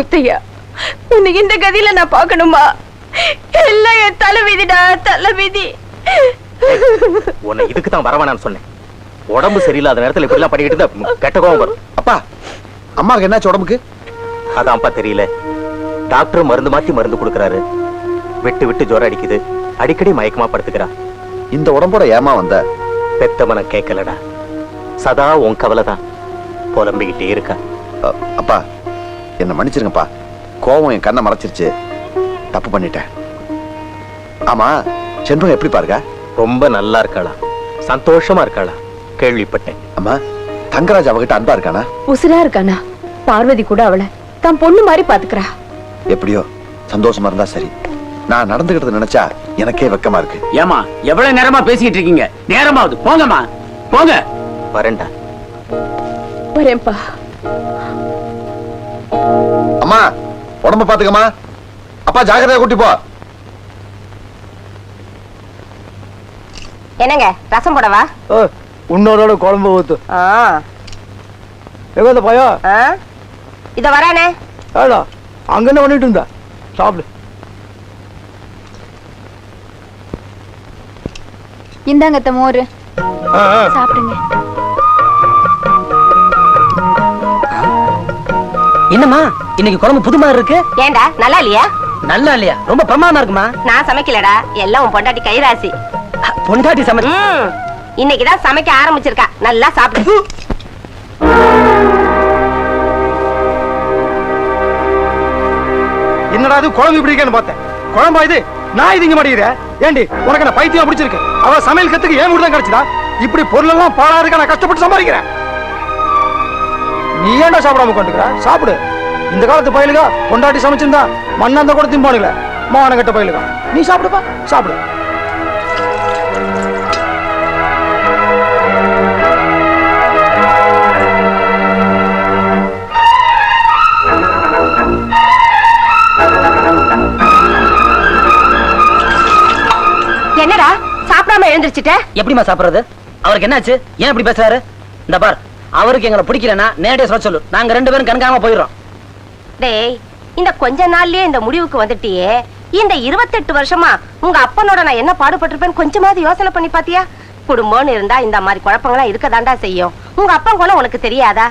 முத்தையா உன்னை இந்த கதியில நான் பார்க்கணுமா? எல்லாம் என் தலைவிதிடா தலைவிதி. உன்னை இதுக்கு தான் வரவேணான்னு சொன்னேன். உடம்பு சரியில்லாத நேரத்துல இப்படி எல்லாம் பண்ணிக்கிட்டு இருந்தா கெட்ட கோவம் வரும். அப்பா. அம்மாவுக்கு என்னாச்சு உடம்புக்கு? அதான்ப்பா தெரியல. டாக்டர் மருந்து மாத்தி மருந்து கொடுக்கறாரு. விட்டு விட்டு ஜுரம் அடிக்குது. அடிக்கடி மயக்கமா படுத்துக்கிறா. இந்த உடம்போட ஏமா வந்த? பெத்தவன கேட்கலடா. சதா உன் கவலை தான் புலம்பிக்கிட்டே இருக்கா. அப்பா என்ன மன்னிச்சிருங்கப்பா. கோவம் என் கண்ணை மறைச்சிருச்சு. தப்பு பண்ணிட்டேன். ஆமா செண்பகம் எப்படி பாருங்க ரொம்ப நல்லா இருக்காளா? சந்தோஷமா இருக்காளா? கேள்விப்பட்டேன். அம்மா தங்கராஜ் அவகிட்ட அன்பா இருக்கானா? உசுரா இருக்கானா? பார்வதி கூட அவளை தான் பொண்ணு மாதிரி பாத்துக்கிறா எப்படியோ சந்தோஷமா இருந்தா சரி. நான் நடந்துகிட்டது நினைச்சா எனக்கே வெக்கமா இருக்கு. ஏமா எவ்வளவு நேரமா பேசிக்கிட்டு இருக்கீங்க? நேரமாவது போங்கம்மா. போங்க. வரேன்டா. வரேன்ப்பா. அம்மா உடம்ப பாத்துக்கம்மா. அப்பா ஜாக்கிரதையா கூட்டி போ. என்னங்க ரசம் போடவா? உன்னோட குழம்பு ஊத்து. ஆ. எங்க இந்த பையன் இத வரானே. ஏடா அங்க என்ன பண்ணிட்டு இருந்தா. சாப்பிடு. இந்தாங்க மோர். சாப்பிடுங்க. என்னம்மா இன்னைக்கு குழம்பு புது மாதிரி இருக்கு? ஏண்டா நல்லா இல்லையா? நல்லா இல்லையா? ரொம்ப பிரமாதமா இருக்குமா? நான் சமைக்கலடா. எல்லாம் உன் பொண்டாட்டி கைராசி. பொண்டாட்டி சமைச்சு ம் இன்னைக்குதான் சமைக்க ஆரம்பிச்சிருக்கா. நல்லா சாப்பிடு. என்னடா இது குழம்பு இப்படி இருக்கேன்னு பார்த்தேன். குழம்பா இது? நான் இது இங்க மாட்டேங்கிற ஏண்டி உனக்கு என்ன பைத்தியம் பிடிச்சிருக்கு? அவ சமையல் கத்துக்கு ஏன் தான் கிடைச்சதா? இப்படி பொருள் எல்லாம் பாழா இருக்க நான் கஷ்டப்பட்டு சம்பாதிக்கிறேன். நீ ஏன்டா சாப்பிடாம கொண்டுக்கிற சாப்பிடு. இந்த காலத்து பயலுகா பொண்டாட்டி சமைச்சிருந்தா மண்ணாந்த கூட திம்பானுங்களே மான கட்ட பயலுகா. நீ சாப்பிடுப்பா. சாப்பிடு. என்னடா? சாப்பிடாம எழுந்திருச்சுட்ட? எப்படிம்மா சாப்பிடுறது? அவருக்கு என்னாச்சு? ஏன் இப்படி பேசுறாரு? இந்த பார் அவருக்கு எங்களை பிடிக்கலன்னா நேரடியா சொல்ல சொல்லு. நாங்க ரெண்டு பேரும் கண்காம போயிடுறோம். டேய் இந்த கொஞ்ச நாள்லயே இந்த முடிவுக்கு வந்துட்டியே. இந்த இருபத்தெட்டு வருஷமா உங்க அப்பனோட நான் என்ன பாடுபட்டிருப்பேன் கொஞ்சமாவது யோசனை பண்ணி பாத்தியா? குடும்பம்னு இருந்தா இந்த மாதிரி குழப்பங்கள்லாம் இருக்கதாண்டா செய்யும். உங்க அப்பன் குணம் உனக்கு தெரியாதா?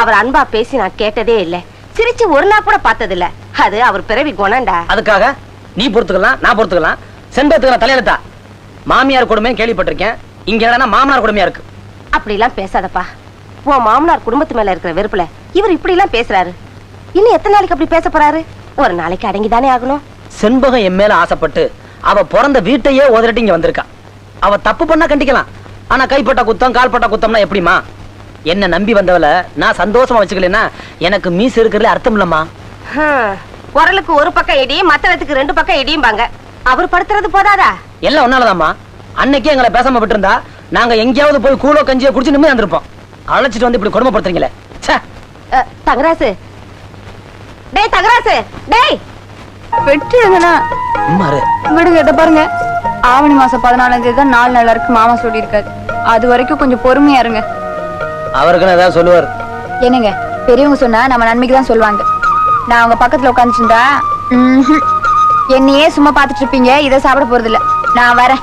அவர் அன்பா பேசி நான் கேட்டதே இல்ல. சிரிச்சு ஒரு நாள் கூட பார்த்தது இல்ல அது அவர் பிறவி குணம்டா. அதுக்காக நீ பொறுத்துக்கலாம் நான் பொறுத்துக்கலாம். செண்பத்துக்கு நான் தலையெழுத்தா? மாமியார் கொடுமை கேள்விப்பட்டிருக்கேன். இங்க என்னன்னா மாமனார் கொடுமையா இருக்கு? அப்படிலாம் பேசாதப்பா. உன் மாமனார் குடும்பத்து மேல இருக்கிற வெறுப்புல இவர் இப்படி எல்லாம் பேசுறாரு. இன்னும் எத்தனை நாளைக்கு அப்படி பேச போறாரு? ஒரு நாளைக்கு அடங்கிதானே ஆகணும். செண்பகம் என் மேல ஆசைப்பட்டு அவ பிறந்த வீட்டையே உதறிட்டு இங்க வந்திருக்கா. அவ தப்பு பண்ணா கண்டிக்கலாம். ஆனா கைப்பட்ட குத்தம் கால்பட்ட குத்தம்னா எப்படிமா என்ன நம்பி வந்தவள நான் சந்தோஷமா வச்சுக்கலன்னா எனக்கு மீசு இருக்கிறதுல அர்த்தம் இல்லம்மா. ஹம், உரலுக்கு ஒரு பக்கம் இடி மத்தளத்துக்கு ரெண்டு பக்கம் இடியும்பாங்க. அவர் படுத்துறது போதாதா? எல்லாம் ஒன்னாலதாம்மா. அன்னைக்கே எங்களை பேசாம விட்டுருந்தா நாங்க எங்கேயாவது போய் கூழோ கஞ்சியோ குடிச்சு நிம்மதி வந்திருப்போம் அழைச்சிட்டு வந்து இப்படி கொடுமைப்படுத்துறீங்களே? தங்கராசு. டேய் தங்கராசு. டேய்! வெற்றிடுங்கண்ணா அம்மாரு விடுங்க இதை பாருங்க. ஆவணி மாசம் பதினாலாம் தேதி தான் நாலு நல்லா இருக்கு மாமா சொல்லியிருக்காரு. அது வரைக்கும் கொஞ்சம் பொறுமையா இருங்க. அவருக்குன்னு ஏதாவது சொல்லுவார். என்னங்க? பெரியவங்க சொன்னா நம்ம நன்மைக்கு தான் சொல்லுவாங்க. நான் அவங்க பக்கத்துல ம்ஹும். என்னையே சும்மா பார்த்துட்டு இருப்பீங்க இதை சாப்பிட போறது இல்ல நான் வரேன்.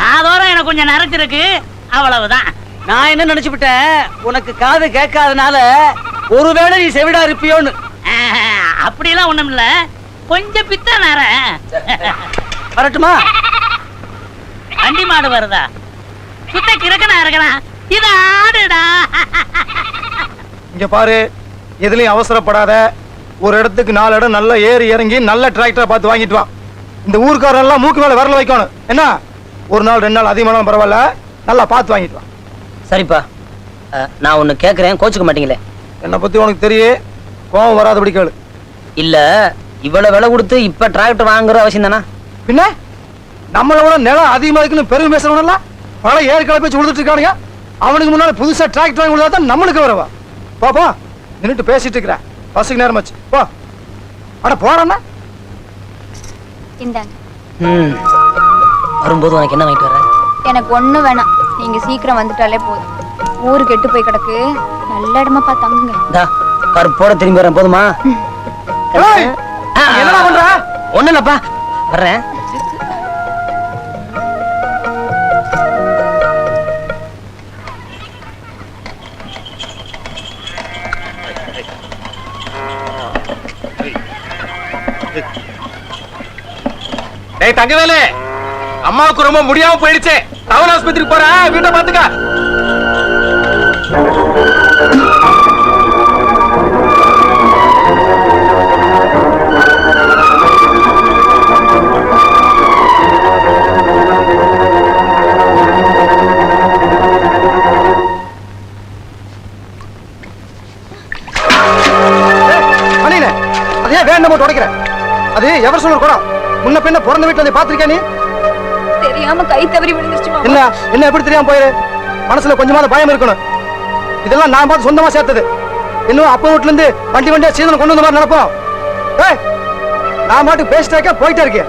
காதோரம் எனக்கு கொஞ்சம் நரைச்சிருக்கு அவ்வளவுதான். நான் என்ன நினைச்சுக்கிட்டேன் உனக்கு காது கேட்காதனால ஒருவேளை நீ செவிடா இருப்பியோன்னு. ஆஹா, அப்படியெல்லாம் ஒண்ணும் இல்ல கொஞ்சம் பித்த நர வரட்டுமா? வண்டி மாடு வருதா? சுத்த கிறுக்கனா இருக்கலாம். இது ஆடுடா. இங்க பாரு எதுலயும் அவசரப்படாத. ஒரு இடத்துக்கு நாலு இடம் நல்லா ஏறி இறங்கி நல்ல டிராக்டரை பார்த்து வாங்கிட்டு வா. இந்த ஊர்க்காரன் எல்லாம் மூக்கு மேல விரல வைக்கணும். என்ன? ஒரு நாள் ரெண்டு நாள் அதிகமானாலும் பரவாயில்ல. நல்லா பார்த்து வாங்கிட்டு வா. சரிப்பா. நான் ஒண்ணு கேக்குறேன். கோச்சுக்க மாட்டீங்களே? என்னை பத்தி உனக்கு தெரியும் கோவம் வராதபடி கேளு. இல்ல இவ்வளவு விலை கொடுத்து இப்ப டிராக்டர் வாங்குற அவசியம் தானா? பின்ன? நம்மளை விட நிலம் அதிகமா இருக்குன்னு பெருமை பேசுறவனெல்லாம் பல ஏற்கனவே பேச்சு கொடுத்துட்டு இருக்கானுங்க. அவனுக்கு முன்னால புதுசா டிராக்டர் வாங்கி கொடுத்தா தான் நம்மளுக்கு வரவா? போ போ. நின்னுட்டு பேசிட்டு இருக்கிறேன் பஸ்ஸுக்கு நேரமாச்சு போ. அட போறேன்னா இந்தாங்க. ம். வரும்போது உனக்கு என்ன வாங்கிட்டு வர? எனக்கு ஒண்ணு வேணாம். நீங்க சீக்கிரம் வந்துட்டாலே போதும். ஊரு கெட்டு போய் கிடக்கு. நல்ல இடமா பார்த்து தங்குங்க. தா கருப்போட திரும்பி வரேன். போதுமா? ஏய், என்னடா பண்ற? ஒண்ணு இல்லப்பா. வர்றேன். டேய் தங்கவேலு! அம்மாவுக்கு ரொம்ப முடியாம போயிடுச்சு. டவுன் ஆஸ்பத்திரிக்கு போறேன் வீட்டை பாத்துக்க அது ஏன் வேண்டாம் போட்டு அது எவர் சொல்லு கூட. முன்ன பின்ன பிறந்த வீட்டுல வந்து பாத்திருக்கியா நீ? தெரியாம கை தவறி விழுந்துருச்சு என்ன என்ன எப்படி தெரியாம போயிரு? மனசுல கொஞ்சமாவது பயம் இருக்கணும். இதெல்லாம் நான் பார்த்து சொந்தமா சேர்த்தது. இன்னும் அப்பா வீட்டுல இருந்து வண்டி வண்டியா சீதனம் கொண்டு வந்த மாதிரி நடப்போம். நான் மாட்டுக்கு பேசிட்டாக்கே போயிட்டே இருக்கேன்.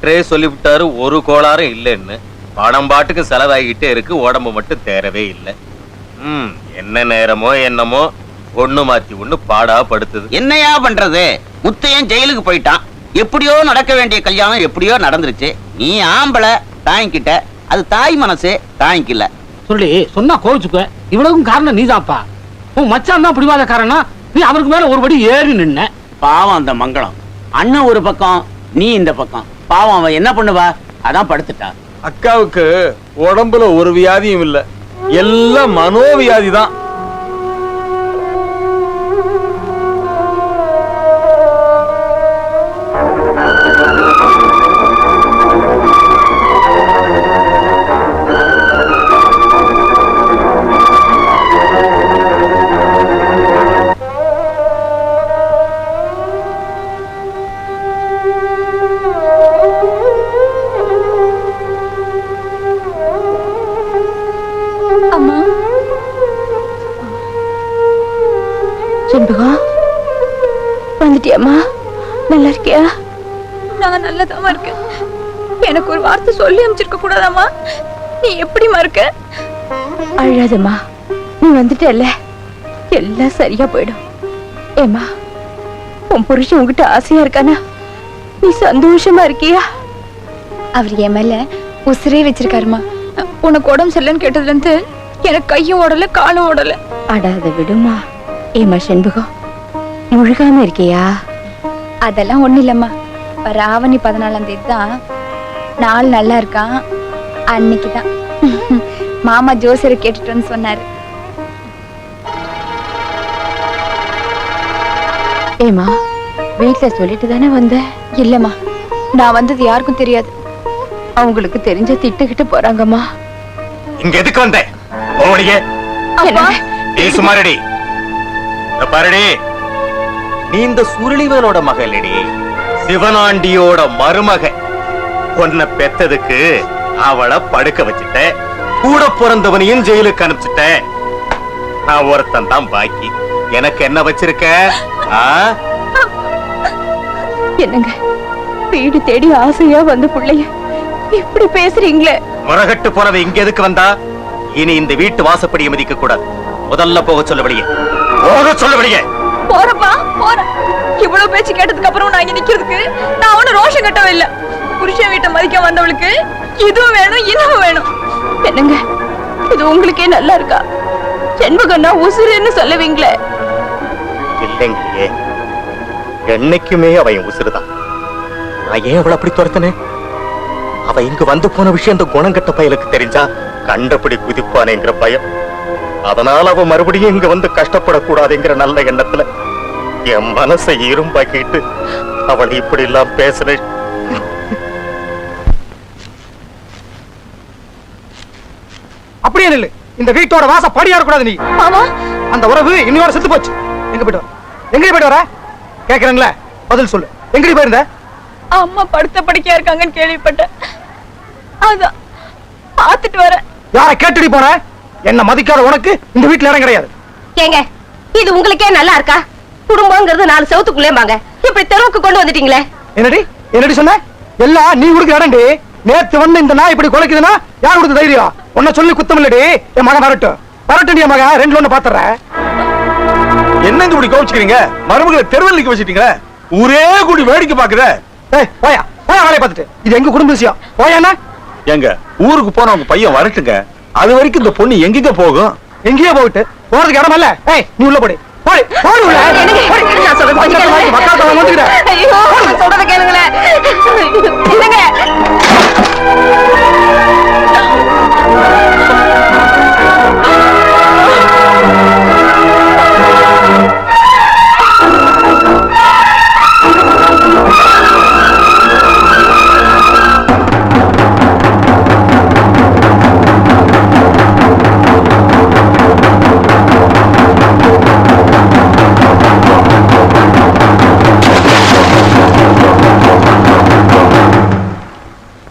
டாக்டரே சொல்லிவிட்டாரு ஒரு கோளாறும் இல்லைன்னு. பணம் பாட்டுக்கு செலவாகிட்டே இருக்கு உடம்பு மட்டும் தேரவே இல்லை. ம் என்ன நேரமோ என்னமோ ஒண்ணு மாத்தி ஒண்ணு பாடா படுத்துது. என்னையா பண்றது? முத்தையன் ஜெயிலுக்கு போயிட்டான். எப்படியோ நடக்க வேண்டிய கல்யாணம் எப்படியோ நடந்துருச்சு. நீ ஆம்பளை தாங்கிக்கிட்ட அது தாய் மனசு தாங்கிக்கல சொல்லி சொன்னா கோவிச்சுக்க இவ்வளவுக்கும் காரணம் நீதான்ப்பா. உன் மச்சான் தான் பிடிவாத காரணம் நீ அவருக்கு மேல ஒரு படி ஏறி நின்ன. பாவம் அந்த மங்களம். அண்ணன் ஒரு பக்கம் நீ இந்த பக்கம். பாவம் அவன் என்ன பண்ணுவா? அதான் படுத்துட்டா. அக்காவுக்கு உடம்புல ஒரு வியாதியும் இல்ல. எல்லாம் மனோவியாதி தான். வந்துட்டியாம்மா நல்லா இருக்கியா நான் நல்லதாம்மா இருக்கேன். எனக்கு ஒரு வார்த்தை சொல்லி அமைச்சிருக்க கூடாதாம்மா? நீ எப்படிம்மா இருக்க? அழாதம்மா. நீ வந்துட்டல்ல. எல்லாம் சரியா போயிடும். ஏம்மா உன் புருஷன் உன்கிட்ட ஆசையா இருக்கானா? நீ சந்தோஷமா இருக்கியா? அவர் என் மேல உசிரே வச்சிருக்காருமா உனக்கு உடம்பு சரியில்லைன்னு கேட்டதுல இருந்து எனக்கு கையும் ஓடல காலும் ஓடல. அடாத விடுமா ஏம்மா செண்பகம்? முழுகாம இருக்கியா? அதெல்லாம் ஒண்ணு இல்லம்மா. வர ஆவணி பதினாலாம் தேதி தான். நாள் நல்லா இருக்கான் அன்னைக்கு தான். மாமா ஜோசியரை கேட்டுட்டு வந்து சொன்னாரு. ஏமா வீட்ல சொல்லிட்டு தானே வந்த? இல்லம்மா. நான் வந்தது யாருக்கும் தெரியாது. அவங்களுக்கு தெரிஞ்ச திட்டுக்கிட்டு போறாங்கம்மா. இங்க எதுக்கு வந்த? ஓடியே அப்பா. நீ சுமாரடி இந்த பாருடி. நீ இந்த சுருளிவனோட மகளடி. சிவனாண்டியோட மருமக. உன்னை பெத்ததுக்கு அவளை படுக்க வச்சுட்ட. கூட பிறந்தவனையும் ஜெயிலுக்கு அனுப்பிச்சிட்ட. நான் ஒருத்தன் தான் பாக்கி. எனக்கு என்ன வச்சிருக்க? என்னங்க? வீடு தேடி ஆசையா வந்த புள்ளைய. இப்படி பேசுறீங்களே? முறகட்டு போறவ இங்க எதுக்கு வந்தா? இனி இந்த வீட்டு வாசப்படியை மதிக்க கூடாது முதல்ல போக சொல்லபடியே போக சொல்லபடியே போறப்பா போறேன். இவ்வளவு பேச்சு கேட்டதுக்கு அப்புறம் நான் இங்க நிக்கிறதுக்கு நான் ஒண்ணு ரோஷம் கட்டவே இல்ல. புருஷன் வீட்டை மதிக்க வந்தவளுக்கு இதுவும் வேணும் இதுவும் வேணும். என்னங்க? இது உங்களுக்கே நல்லா இருக்கா? செண்பகம்னா உசுருன்னு சொல்லுவீங்களே. இல்லைங்களே. என்னைக்குமே அவ என் உசுறுதான். நான் ஏன் அவளை அப்படி துரத்தினேன்? அவ இங்க வந்து போன விஷயம் இந்த குணங்கட்ட பயலுக்கு தெரிஞ்சா கண்டபடி குதிப்பானேங்கிற பயம். அதனால அவ மறுபடியும் இங்க வந்து கஷ்டப்படக்கூடாதுங்கிற நல்ல எண்ணத்துல என் மனசை இரும்பாக்கிட்டு அவள் இப்படி எல்லாம் பேசுறேன் அப்படியே நில்லு. இந்த வீட்டோட வாச படியா கூடாது நீ. மாமா. அந்த உறவு இன்னொரு செத்து போச்சு. எங்க போயிட்டு வர? எங்க போயிட்டு வர? கேக்குறேன்ல பதில் சொல்லு. எங்கடி போயிருந்த? அம்மா படுத்த படுக்கையா இருக்காங்கன்னு கேள்விப்பட்டேன். அதான் பார்த்துட்டு வரேன். யார கேட்டுடி போன என்ன மதிக்காத உனக்கு இந்த வீட்டுல இடம் கிடையாது. ஏங்க இது உங்களுக்கே நல்லா இருக்கா? குடும்பங்கிறது நாலு செவத்துக்குள்ளேம்பாங்க இப்படி தெருவுக்கு கொண்டு வந்துட்டீங்களே. என்னடி? என்னடி சொன்ன? எல்லாம் நீ கொடுக்குற இடம்டி. நேத்து வந்து இந்த நாய் இப்படி குலைக்குதுன்னா யார் கொடுத்த தைரியம்? உன்னை சொல்லி குத்தம் இல்லடி என் மகன் வரட்டும். வரட்டும் என் மகன். ரெண்டு ஒண்ணு பாத்துறேன். என்னங்க இப்படி கோவிச்சுக்கிறீங்க மருமகளை தெருவில் நிக்க வச்சிட்டீங்களே? ஊரே கூடி வேடிக்கை பாக்குற ஏய் போயா. போயா வேலையை பார்த்துட்டு. இது எங்க குடும்ப விஷயம்? போயாண்ணா எங்க ஊருக்கு போன உங்க பையன் வரட்டுங்க. அது வரைக்கும் இந்த பொண்ணு எங்கெங்க போகும் எங்கேயோ போயிட்டு போறதுக்கு இடம் இல்ல ஏய் நீ உள்ள போடு போடு போடு உள்ள. நான் சொல்றது கொஞ்சம் கேளுங்க. மக்கள் தொகை வந்துக்கிற. ஐயோ, சொல்றதை கேளுங்களேன். என்னங்க?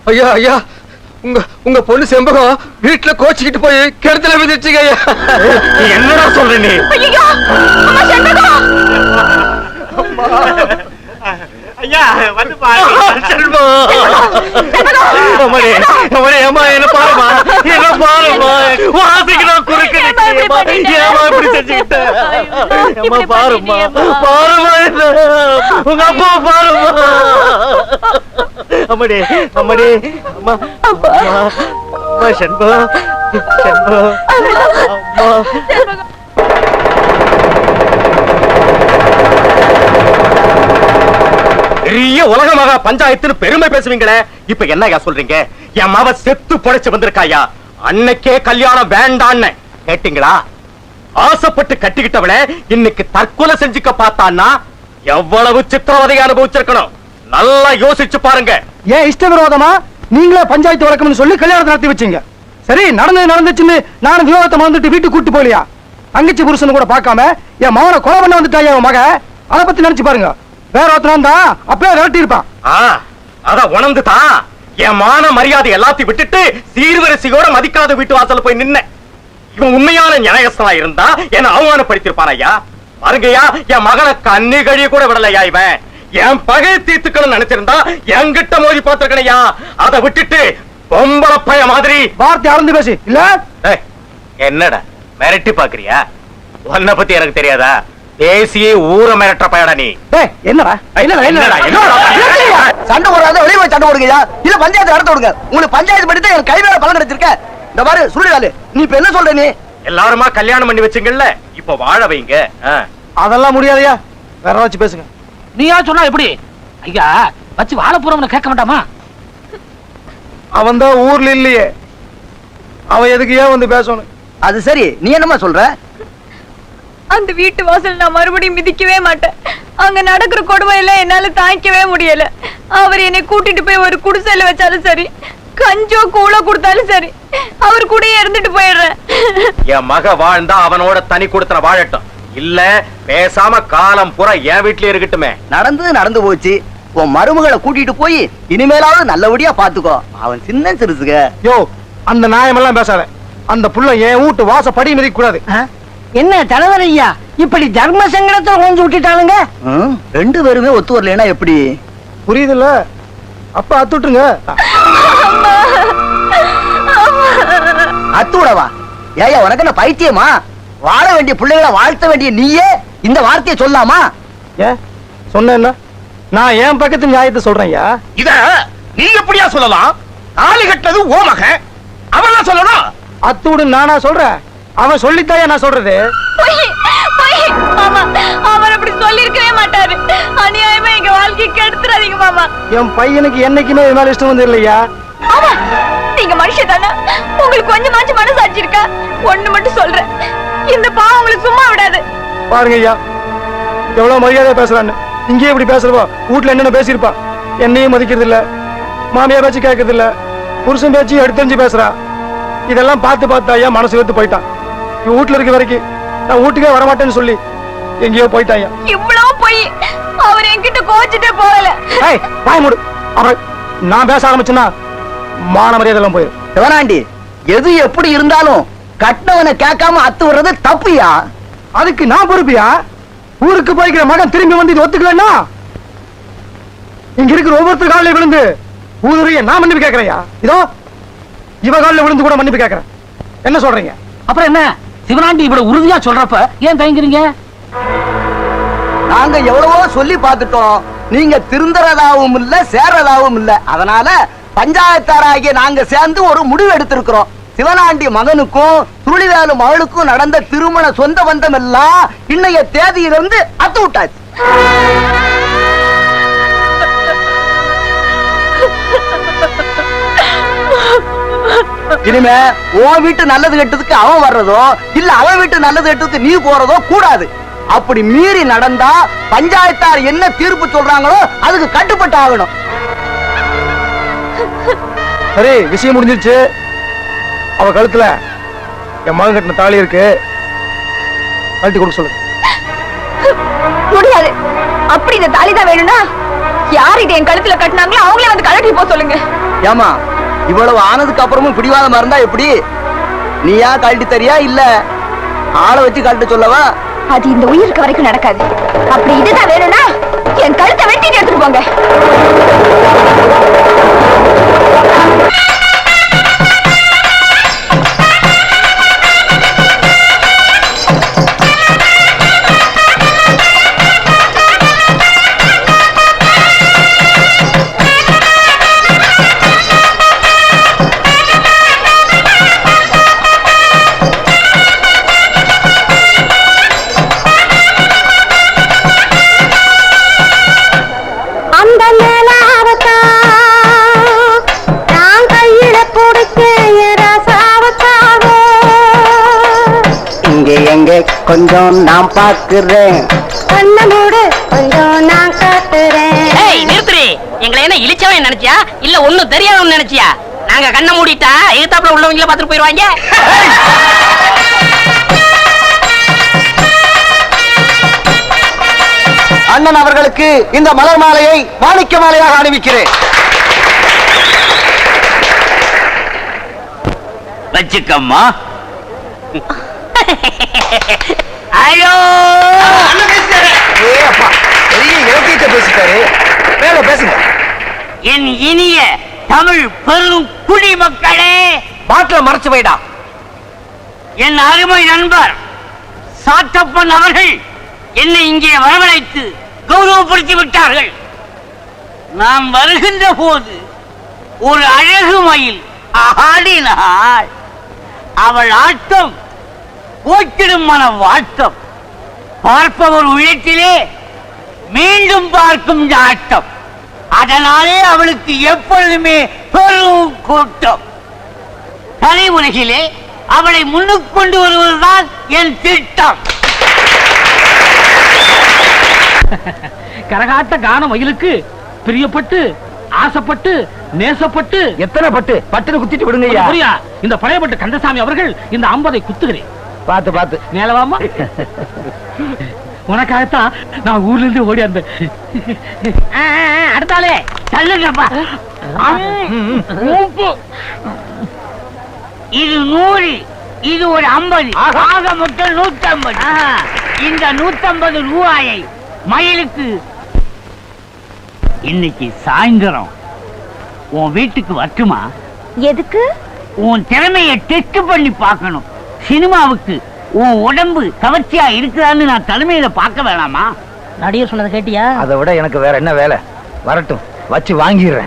ஐயா ஐயா உங்க உங்க பொண்ணு செம்பகம் வீட்டுல கோச்சிக்கிட்டு போய் கிணத்துல விதிச்சுங்க என்னடா சொல்ற நீ. ஐயா வந்து அம்மா என்ன பாருமா என்ன பாருமா வாசிக்கிறோம் குறுக்கு நிக்கிறியேம்மா. ஏம்மா இப்படி செஞ்சுக்கிட்ட? அம்மா பாருமா பாருமா உங்க அப்பா பாருமா அம்மாடி அம்மாடி அம்மா. அம்மா. அம்மா சண்பா சண்பா அம்மா. பெரிய உலகமாக பஞ்சாயத்துன்னு பெருமை பேசுவீங்களே? இப்ப என்னய்யா சொல்றீங்க? என் மாவ செத்து புடைச்சு வந்திருக்காயா அன்னைக்கே கல்யாணம் வேண்டான்னு. கேட்டீங்களா? ஆசைப்பட்டு கட்டிக்கிட்டவள இன்னைக்கு தற்கொலை செஞ்சுக்க பார்த்தான்னா எவ்வளவு சித்திரவதையை அனுபவிச்சிருக்கணும். நல்லா யோசிச்சு பாருங்க. ஏன் இஷ்ட விரோதமா நீங்களே பஞ்சாயத்து வழக்கம்னு சொல்லி கல்யாணத்தை நடத்தி வச்சீங்க. சரி நடந்தது நடந்துச்சுன்னு நானும் விவாதத்தை மறந்துட்டு வீட்டுக்கு கூட்டு போலியா தங்கச்சி புருஷன் கூட பார்க்காம என் மகனை கொலை பண்ண வந்துட்டாயா உன் மக? அதை பத்தி நினைச்சு பாருங்க. வேற ஒருத்தனா தான் அப்பவே விரட்டி இருப்பான் அத உணர்ந்துதான் என் மான மரியாதை எல்லாத்தையும் விட்டுட்டு சீர்வரிசையோட மதிக்காத வீட்டு வாசல்ல போய் நின்ன இவன் உண்மையான நியாயஸ்தனா இருந்தா என்ன அவமானப்படுத்திருப்பான் ஐயா? பாருங்கய்யா என் மகனை கண்ணி கழிய கூட விடலையா இவன். என் பகை தீர்த்துக்கணும்னு நினைச்சிருந்தா என்கிட்ட மோதி பார்த்திருக்கணையா அதை விட்டுட்டு பொம்பளை பைய மாதிரி. வார்த்தை அறந்து பேசி. இல்ல? என்னடா மிரட்டி பாக்குறியா உன்னை பத்தி எனக்கு தெரியாதா? பேசியே ஊரை மிரட்டுற பயடா நீ. டேய் என்னடா? என்னடா என்னடா, என்னடா? என்னடா? சண்டை போடுறாங்க வெளியே போய் சண்டை போடுங்கயா இல்ல பஞ்சாயத்து நடத்த விடுங்க. உங்களுக்கு பஞ்சாயத்து படித்து எனக்கு கை வேலை பலன் கிடைச்சிருக்க. இந்த பாரு சுடுகாலு நீ இப்ப என்ன சொல்ற நீ? எல்லாருமா கல்யாணம் பண்ணி வச்சுங்கல்ல இப்ப வாழ வைங்க. ஆ. அதெல்லாம் முடியாதையா வேற வச்சு பேசுங்க. நீயா சொன்னா எப்படி? ஐயா வச்சு வாழ போறவன கேட்க வேண்டாமா அவன் தான் ஊர்ல இல்லையே. அவன் எதுக்கு ஏன் வந்து பேசணும்? அது சரி. நீ என்னமா சொல்ற? அந்த வீட்டு வாசல் நான் மறுபடியும் மிதிக்கவே மாட்டேன். அங்க நடக்கிற கொடுமையில என்னால தாங்கிக்கவே முடியல. அவர் என்னை கூட்டிட்டு போய் ஒரு குடிசையில வச்சாலும் சரி கஞ்சோ கூழோ கொடுத்தாலும் சரி அவர் கூடயே இருந்துட்டு போயிடுறேன். என் மக வாழ்ந்தா அவனோட தனி கொடுத்தன வாழட்டும். இல்ல பேசாம காலம் பூரா என் வீட்லயே இருக்கட்டுமே. நடந்தது நடந்து போச்சு. உன் மருமகளை கூட்டிட்டு போய் இனிமேலாவது நல்லபடியா பாத்துக்கோ. அவன் சின்ன சிறுசுக. யோ அந்த நியாயமெல்லாம் பேசாத. அந்த புள்ள என் வீட்டு வாச படி மிதிக்க கூடாது என்ன தலைவர் ஐயா இப்படி தர்ம சங்கடத்தை கொஞ்சம் விட்டுட்டானுங்க ரெண்டு பேருமே ஒத்து வரலைன்னா எப்படி? புரியுதுல்ல? அப்ப அத்துட்டுங்க அத்துவிடவா ஏயா உனக்கு என்ன பைத்தியமா? வாழ வேண்டிய பிள்ளைகளை வாழ்த்த வேண்டிய நீயே இந்த வார்த்தையை சொல்லாமா? ஏன் சொன்ன நான் என் பக்கத்து நியாயத்தை சொல்றேன்யா? இத நீ எப்படியா சொல்லலாம்? ஆளு கட்டது ஓ மகன். அவன் சொல்லணும். அத்துடு நானா சொல்றேன். அவன் சொல்லித்தாயா நான் சொல்றது? பொய், பொய். ஆமா அவர் அப்படி சொல்லிருக்கவே மாட்டாரு. அநியாயம் என் பையனுக்கு என்னைக்குமே இது மேல இஷ்டம் வந்து இல்லையா? ஆமா நீங்க மனுஷன் தானே? உங்களுக்கு கொஞ்சமாச்சும் மனசாட்சி இருக்கா? ஒண்ணு மட்டும் சொல்றேன். இந்த பாவம் உங்களுக்கு சும்மா விடாது. பாருங்க ஐயா எவ்வளவு பேசுறான்னு. இங்கேயே இப்படி பேசுறவா வீட்டுல என்னென்ன பேசியிருப்பா? என்னையும் மதிக்கிறது இல்ல மாமியார் பேச்சு கேட்கறது இல்ல புருஷன் பேச்சு எடுத்தறிஞ்சு பேசுறா. இதெல்லாம் பார்த்து பார்த்து ஐயா மனசு எடுத்து போயிட்டான். இவன் வீட்டுல இருக்க வரைக்கும் நான் வீட்டுக்கே வரமாட்டேன்னு சொல்லி எங்கேயோ போயிட்டான் ஐயா இவ்வளவு போய் அவர் என்கிட்ட கோச்சிட்டே போகல. ஏய் வாய் மூடு. நான் பேச ஆரம்பிச்சேன்னா மான மரியாதை எல்லாம் போயிடும் சிவனாண்டி எது எப்படி இருந்தாலும் கட்டினவனை கேட்காம அத்து வர்றது தப்புயா? அதுக்கு நான் பொறுப்பியா? ஊருக்கு போய்க்கிற மகன் திரும்பி வந்து இது ஒத்துக்கலன்னா? இங்க இருக்கிற ஒவ்வொருத்தர் காலில் விழுந்து ஊதுரிய நான் மன்னிப்பு கேட்கறையா இதோ இவ காலில் விழுந்து கூட மன்னிப்பு கேட்கறேன். என்ன சொல்றீங்க? அப்புறம் என்ன? சிவனாண்டி இவ்வளவு உறுதியா சொல்றப்ப ஏன் தயங்குறீங்க? நாங்க எவ்வளவோ சொல்லி பார்த்துட்டோம். நீங்க திருந்துறதாவும் இல்ல சேர்றதாவும் இல்ல. அதனால பஞ்சாயத்தாராகிய நாங்க சேர்ந்து ஒரு முடிவு எடுத்திருக்கிறோம். சிவனாண்டி மகனுக்கும் துளிவேலு மகளுக்கும் நடந்த திருமண சொந்த பந்தம் எல்லாம் இன்னைய தேதியிலிருந்து அத்து விட்டாச்சு. இனிமே உன் வீட்டு நல்லது கெட்டதுக்கு அவன் வர்றதோ இல்ல அவன் வீட்டு நல்லது கெட்டதுக்கு நீ போறதோ கூடாது. அப்படி மீறி நடந்தா பஞ்சாயத்தார் என்ன தீர்ப்பு சொல்றாங்களோ அதுக்கு கட்டுப்பட்டு ஆகணும். சரி விஷயம் முடிஞ்சிருச்சு. அவ கழுத்துல என் மகன் கட்டின தாலி இருக்கு. கழட்டி கொடுக்க சொல்லு. முடியாது. அப்படி இந்த தாலி தான் வேணும்னா யார் இது என் கழுத்துல கட்டினாங்களோ அவங்களே வந்து கழட்டி போக சொல்லுங்க. ஏமா இவ்வளவு ஆனதுக்கு அப்புறமும் பிடிவாதமா இருந்தா எப்படி? நீயா கழட்டி தரியா இல்ல ஆளை வச்சு கழட்ட சொல்லவா? அது இந்த உயிருக்கு வரைக்கும் நடக்காது. அப்படி இதுதான் வேணும்னா என் கழுத்தை வெட்டிட்டு எடுத்துட்டு போங்க. கொஞ்சம் நான் பாக்குறேன் கண்ண மூடு கொஞ்சம் நான் காட்டுறேன். ஏய் நிறுத்துறி எங்களை என்ன இழிச்சவன் நினைச்சியா? இல்ல ஒண்ணும் தெரியாதவன் நினைச்சியா? நாங்க கண்ணை மூடிட்டா எதிர்த்தாப்புல உள்ளவங்கள பாத்துட்டு போயிருவாங்க? அண்ணன் அவர்களுக்கு இந்த மலர் மாலையை மாணிக்க மாலையாக அணிவிக்கிறேன். வச்சுக்கம்மா. ஐயோ! ஏ அப்பா பெரிய இலக்கியத்தை பேசிட்டாரு. மேல பேசுங்க. என் இனிய தமிழ் பெரும் குடிமக்களே பாட்டில மறைச்சு வைடா. என் அருமை நண்பர் சாத்தப்பன் அவர்கள் என்னை இங்கே வரவழைத்து கௌரவப்படுத்தி விட்டார்கள் நாம் வருகின்ற போது ஒரு அழகு மயில் ஆடினாள். அவள் ஆட்டம் போக்கிடும் மன வாட்டம். பார்ப்பவர் உள்ளத்திலே மீண்டும் பார்க்கும் நாட்டம். அதனாலே அவளுக்கு எப்பொழுதுமே பெரும் கூட்டம். கலை உலகிலே அவளை முன்னுக்கு கொண்டு வருவதுதான் என் திட்டம். கரகாட்ட கான மயிலுக்கு பிரியப்பட்டு ஆசைப்பட்டு நேசப்பட்டு. எத்தனை பட்டு? பட்டுன்னு குத்திட்டு விடுங்க இந்த பழையப்பட்டு கந்தசாமி அவர்கள் இந்த ஐம்பதை குத்துகிறேன். பார்த்து பார்த்து. மேலவாமா உனக்காகத்தான் நான் ஊர்ல இருந்து ஓடி வந்தேன். அடுத்தாலே தள்ளுங்கப்பா. இது நூறு இது ஒரு ஐம்பது. ஆக. மொத்தம் நூத்தம்பது. இந்த நூத்தம்பது ரூபாயை மயிலுக்கு. இன்னைக்கு சாயந்தரம். உன் வீட்டுக்கு வரட்டுமா? எதுக்கு? உன் திறமையை டெஸ்ட் பண்ணி பார்க்கணும். சினிமாவுக்கு உன் உடம்பு கவர்ச்சியா இருக்குதான்னு நான் தலைமையில பார்க்க வேணாமா? நடிகர் சொன்னதை கேட்டியா? அதை விட எனக்கு வேற என்ன வேலை? வரட்டும். வச்சு வாங்கிடுறேன்.